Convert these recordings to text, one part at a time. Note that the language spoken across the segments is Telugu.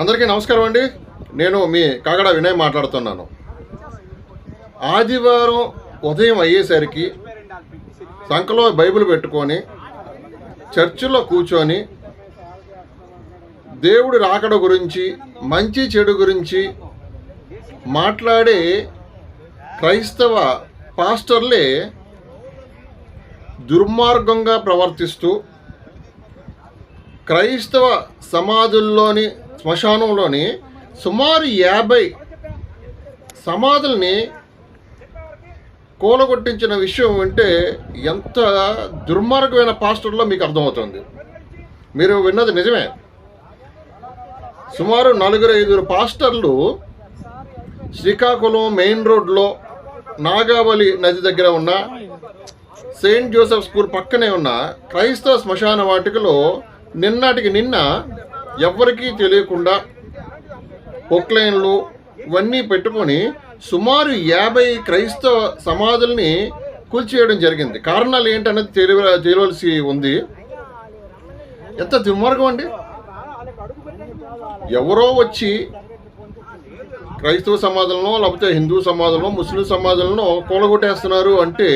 అందరికీ నమస్కారం అండి. నేను మీ కాగడ వినయ్ మాట్లాడుతున్నాను. ఆదివారం ఉదయం అయ్యేసరికి సంఖలో బైబిల్ పెట్టుకొని చర్చిలో కూర్చొని దేవుడి రాకడ గురించి మంచి చెడు గురించి మాట్లాడే క్రైస్తవ పాస్టర్లే దుర్మార్గంగా ప్రవర్తిస్తూ క్రైస్తవ సమాధుల్లోని శ్మశానంలోని సుమారు యాభై సమాధుల్ని కూలగొట్టించిన విషయం వింటే ఎంత దుర్మార్గమైన పాస్టర్లో మీకు అర్థమవుతుంది. మీరు విన్నది నిజమే. సుమారు నలుగురు ఐదుగురు పాస్టర్లు శ్రీకాకుళం మెయిన్ రోడ్లో నాగావళి నది దగ్గర ఉన్న సెయింట్ జోసెఫ్ స్కూల్ పక్కనే ఉన్న క్రైస్తవ శ్మశాన వాటికలో నిన్నటికి నిన్న ఎవ్వరికీ తెలియకుండా పొక్లైన్లు ఇవన్నీ పెట్టుకొని సుమారు యాభై క్రైస్తవ సమాధుల్ని కూల్చేయడం జరిగింది. కారణాలు ఏంటనేది తెలియ తెలియవలసి ఉంది. ఎంత దుర్మార్గం అండి? ఎవరో వచ్చి క్రైస్తవ సమాజంలో లేకపోతే హిందూ సమాజంలో ముస్లిం సమాజంలో కూలగొట్టేస్తున్నారు అంటే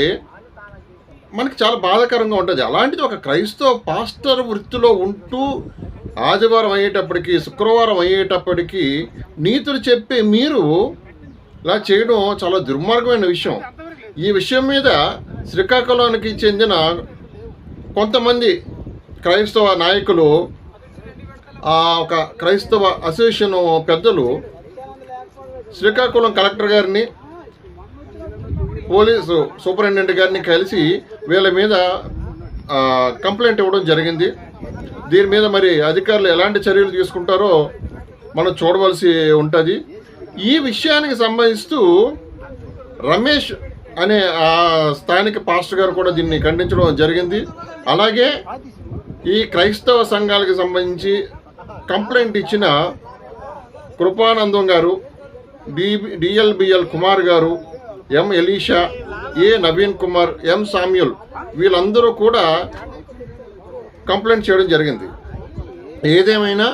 మనకి చాలా బాధాకరంగా ఉంటుంది. అలాంటిది ఒక క్రైస్తవ పాస్టర్ వృత్తిలో ఉంటూ ఆదివారం అయ్యేటప్పటికి శుక్రవారం అయ్యేటప్పటికి నీతులు చెప్పే మీరు ఇలా చేయడం చాలా దుర్మార్గమైన విషయం. ఈ విషయం మీద శ్రీకాకుళానికి చెందిన కొంతమంది క్రైస్తవ నాయకులు ఆ ఒక క్రైస్తవ అసోసియేషన్ పెద్దలు శ్రీకాకుళం కలెక్టర్ గారిని పోలీసు సూపరింటెండెంట్ గారిని కలిసి వీళ్ళ మీద కంప్లైంట్ ఇవ్వడం జరిగింది. దీని మీద మరి అధికారులు ఎలాంటి చర్యలు తీసుకుంటారో మనం చూడవలసి ఉంటుంది. ఈ విషయానికి సంబంధిస్తూ రమేష్ అనే ఆ స్థానిక పాస్టర్ గారు కూడా దీన్ని ఖండించడం జరిగింది. అలాగే ఈ క్రైస్తవ సంఘాలకు సంబంధించి కంప్లైంట్ ఇచ్చిన కృపానందం గారు డి డిఎల్బిఎల్ కుమార్ గారు M Elisha A Naveen Kumar M Samuel వీళ్ళందరూ కూడా కంప్లైంట్ చేయడం జరిగింది. ఏదేమైనా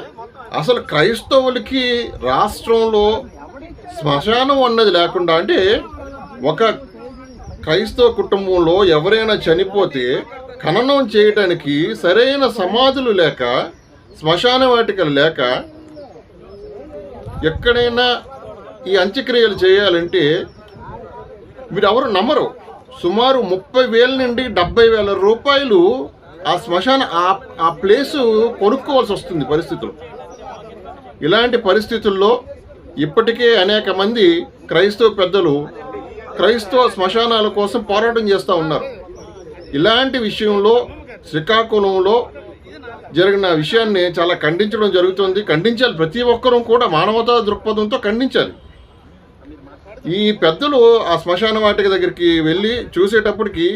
అసలు క్రైస్తవులకి రాష్ట్రంలో శ్మశానం అన్నది లేకుండా అంటే ఒక క్రైస్తవ కుటుంబంలో ఎవరైనా చనిపోతే ఖననం చేయడానికి సరైన సమాధులు లేక శ్మశాన వాటికలు లేక ఎక్కడైనా ఈ అంత్యక్రియలు చేయాలంటే మీరు ఎవరు నమ్మరు. సుమారు ముప్పై వేల నుండి డెబ్బై వేల రూపాయలు ఆ శ్మశాన ఆ ప్లేసు కొనుక్కోవాల్సి వస్తుంది పరిస్థితులు. ఇలాంటి పరిస్థితుల్లో ఇప్పటికే అనేక మంది క్రైస్తవ పెద్దలు క్రైస్తవ శ్మశానాల కోసం పోరాటం చేస్తూ ఉన్నారు. ఇలాంటి విషయంలో శ్రీకాకుళంలో జరిగిన విషయాన్ని చాలా ఖండించడం జరుగుతుంది. ఖండించాలి. ప్రతి ఒక్కరూ కూడా మానవతా దృక్పథంతో ఖండించాలి. ఈ పెద్దలు ఆ శ్మశాన వాటిక దగ్గరికి వెళ్ళి చూసేటప్పటికి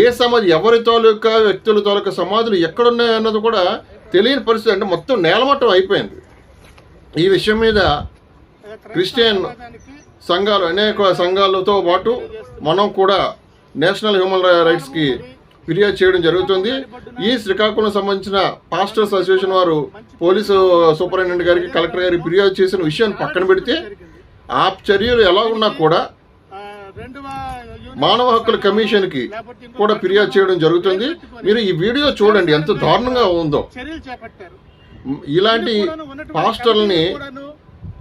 ఏ సమాధి ఎవరి తాలూకా వ్యక్తుల తాలూకా సమాధులు ఎక్కడున్నాయన్నది కూడా తెలియని పరిస్థితి. అంటే మొత్తం నేలమట్టం అయిపోయింది. ఈ విషయం మీద క్రిస్టియన్ సంఘాలు అనేక సంఘాలతో పాటు మనం కూడా నేషనల్ హ్యూమన్ రైట్స్కి ఫిర్యాదు చేయడం జరుగుతుంది. ఈ శ్రీకాకుళం సంబంధించిన పాస్టర్స్ అసోసియేషన్ వారు పోలీసు సూపరింటెండెంట్ గారికి కలెక్టర్ గారికి ఫిర్యాదు చేసిన విషయాన్ని పక్కన పెడితే ఆ చర్యలు ఎలా ఉన్నా కూడా మానవ హక్కుల కమిషన్కి కూడా ఫిర్యాదు చేయడం జరుగుతుంది. మీరు ఈ వీడియో చూడండి ఎంత దారుణంగా ఉందో. ఇలాంటి పాస్టర్లని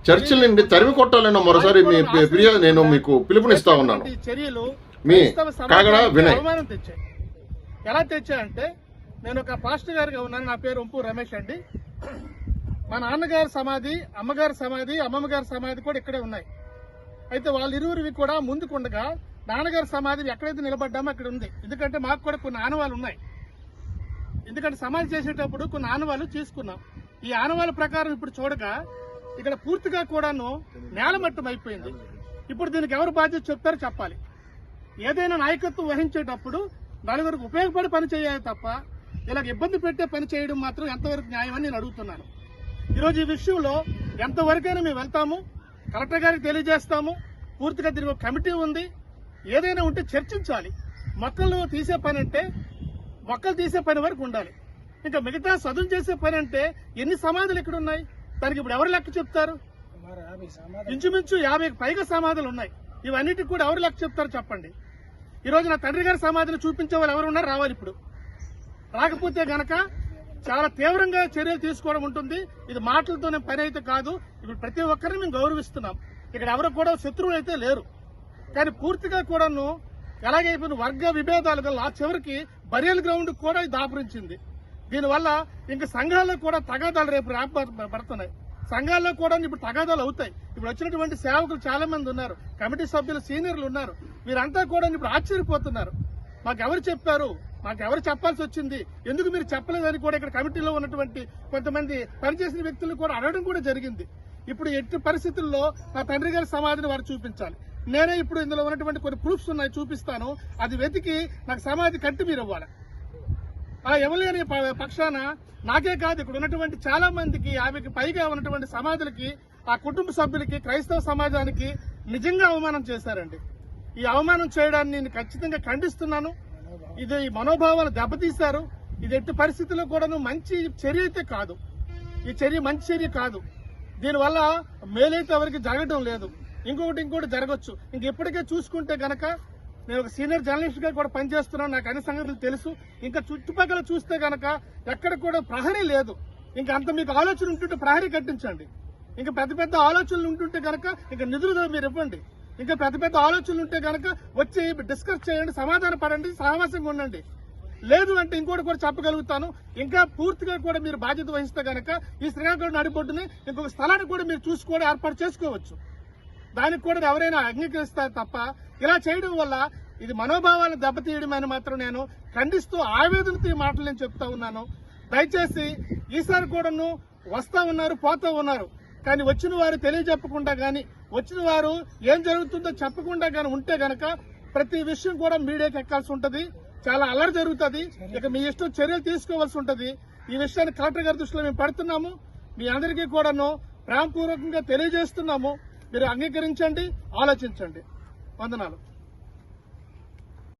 చర్చిల నుండి తరిమి కొట్టాలన్న మరోసారి మీ ఫిర్యాదు నేను మీకు పిలుపునిస్తా ఉన్నాను. మీ కాగడ వినయ్. ఎలా తెచ్చాయంటే నేను ఒక పాస్టర్ గారిగా ఉన్నాను నా పేరు ఉంపు రమేష్ అండి. మా నాన్నగారి సమాధి అమ్మగారి సమాధి అమ్మమ్మ గారి సమాధి కూడా ఇక్కడే ఉన్నాయి. అయితే వాళ్ళిరువురివి కూడా ముందుకుండగా నాన్నగారి సమాధి ఎక్కడైతే నిలబడ్డామో అక్కడ ఉంది. ఎందుకంటే మాకు కూడా కొన్ని ఆనవాళ్ళు ఉన్నాయి. ఎందుకంటే సమాధి చేసేటప్పుడు కొన్ని ఆనవాళ్ళు తీసుకున్నాం. ఈ ఆనవాళ్ళ ప్రకారం ఇప్పుడు చూడగా ఇక్కడ పూర్తిగా కూడాను నేలమట్టం అయిపోయింది. ఇప్పుడు దీనికి ఎవరు బాధ్యత చెప్తారో చెప్పాలి. ఏదైనా నాయకత్వం వహించేటప్పుడు నలుగురికి ఉపయోగపడే పని చేయాలి తప్ప ఇలాగ ఇబ్బంది పెట్టే పని చేయడం మాత్రం ఎంతవరకు న్యాయం అని నేను అడుగుతున్నాను. ఈరోజు ఈ విషయంలో ఎంతవరకైనా మేము వెళ్తాము. కలెక్టర్ గారికి తెలియజేస్తాము. పూర్తిగా దీనికి ఒక కమిటీ ఉంది. ఏదైనా ఉంటే చర్చించాలి. మొక్కలు తీసే పని అంటే మొక్కలు తీసే పని వరకు ఉండాలి. ఇంకా మిగతా సదును చేసే పని అంటే ఎన్ని సమాధులు ఇక్కడ ఉన్నాయి? దానికి ఇప్పుడు ఎవరు లెక్క చెప్తారు? ఇంచుమించు యాభై పైగా సమాధులు ఉన్నాయి. ఇవన్నిటికి కూడా ఎవరు లెక్క చెప్తారు చెప్పండి. ఈరోజు నా తండ్రి గారి సమాధిని చూపించే వాళ్ళు ఎవరు ఉన్నారు? రావాలి ఇప్పుడు. రాకపోతే గనక చాలా తీవ్రంగా చర్యలు తీసుకోవడం ఉంటుంది. ఇది మాటలతోనే పని అయితే కాదు. ఇప్పుడు ప్రతి ఒక్కరిని మేము గౌరవిస్తున్నాం. ఇక్కడ ఎవరు కూడా శత్రువులు అయితే లేరు. కానీ పూర్తిగా కూడాను ఎలాగైపోయిన వర్గ విభేదాలుగా లాస్ట్ చివరికి బరియల్ గ్రౌండ్ కూడా ఇది దాపురించింది. దీనివల్ల ఇంకా సంఘాల్లో కూడా తగాదాలు రేపు పడుతున్నాయి. సంఘాల్లో కూడా ఇప్పుడు తగాదాలు అవుతాయి. ఇప్పుడు వచ్చినటువంటి సేవకులు చాలా మంది ఉన్నారు. కమిటీ సభ్యులు సీనియర్లు ఉన్నారు. వీరంతా కూడా ఇప్పుడు ఆశ్చర్యపోతున్నారు. మాకు ఎవరు చెప్పారు? మాకు ఎవరు చెప్పాల్సి వచ్చింది? ఎందుకు మీరు చెప్పలేదని కూడా ఇక్కడ కమిటీలో ఉన్నటువంటి కొంతమంది పనిచేసిన వ్యక్తులు కూడా అడగడం కూడా జరిగింది. ఇప్పుడు ఎట్టి పరిస్థితుల్లో నా తండ్రి గారి సమాధిని వారు చూపించాలి. నేనే ఇప్పుడు ఇందులో ఉన్నటువంటి కొన్ని ప్రూఫ్స్ ఉన్నాయి చూపిస్తాను. అది వెతికి నాకు సమాధి కట్టి మీరు ఇవ్వాలి. అలా ఇవ్వలేని ప- పక్షాన నాకే కాదు ఇక్కడ ఉన్నటువంటి చాలా మందికి ఆమెకి పైగా ఉన్నటువంటి సమాధులకి ఆ కుటుంబ సభ్యులకి క్రైస్తవ సమాజానికి నిజంగా అవమానం చేశారండి. ఈ అవమానం చేయడాన్ని నేను ఖచ్చితంగా ఖండిస్తున్నాను. ఇది ఈ మనోభావాలు దెబ్బతీశారు. ఇది ఎట్టి పరిస్థితుల్లో కూడాను మంచి చర్య అయితే కాదు. ఈ చర్య మంచి చర్య కాదు. దీనివల్ల మేలైతే ఎవరికి జరగడం లేదు. ఇంకొకటి ఇంకొకటి జరగచ్చు. ఇంక ఇప్పటికే చూసుకుంటే గనక నేను ఒక సీనియర్ జర్నలిస్ట్గా కూడా పనిచేస్తున్నాను. నాకు అన్ని సంగతులు తెలుసు. ఇంకా చుట్టుపక్కల చూస్తే గనక ఎక్కడ కూడా ప్రహరీ లేదు. ఇంకా అంత మీకు ఆలోచన ఉంటుంటే ప్రహరీ కట్టించండి. ఇంకా పెద్ద పెద్ద ఆలోచనలు ఉంటుంటే గనక ఇంకా నిధులు మీరు ఇవ్వండి. ఇంకా పెద్ద పెద్ద ఆలోచనలు ఉంటే కనుక వచ్చి డిస్కస్ చేయండి సమాధాన పడండి సహవాసంగా ఉండండి. లేదు అంటే ఇంకోటి కూడా చెప్పగలుగుతాను. ఇంకా పూర్తిగా కూడా మీరు బాధ్యత వహిస్తే కనుక ఈ శ్రీకాకుళం నడిబొడ్డుని ఇంకొక స్థలాన్ని కూడా మీరు చూసుకొని ఏర్పాటు చేసుకోవచ్చు. దానికి కూడా ఎవరైనా అంగీకరిస్తారు తప్ప ఇలా చేయడం వల్ల ఇది మనోభావాలను దెబ్బతీయడం అని మాత్రం నేను ఖండిస్తూ ఆవేదనతో ఈ మాటలు నేను చెప్తా ఉన్నాను. దయచేసి ఈసారి కూడాను వస్తా ఉన్నారు పోతా ఉన్నారు. కానీ వచ్చిన వారు తెలియజెప్పకుండా కానీ వచ్చిన వారు ఏం జరుగుతుందో చెప్పకుండా కానీ ఉంటే గనక ప్రతి విషయం కూడా మీడియాకి ఎక్కాల్సి ఉంటుంది. చాలా అల్లరి జరుగుతుంది. ఇక మీ ఇష్టం చర్యలు తీసుకోవాల్సి ఉంటుంది. ఈ విషయాన్ని కలెక్టర్ గారి దృష్టిలో మేము పెడుతున్నాము. మీ అందరికీ కూడాను ప్రేమపూర్వకంగా తెలియజేస్తున్నాము. మీరు అంగీకరించండి ఆలోచించండి. వందనాలు.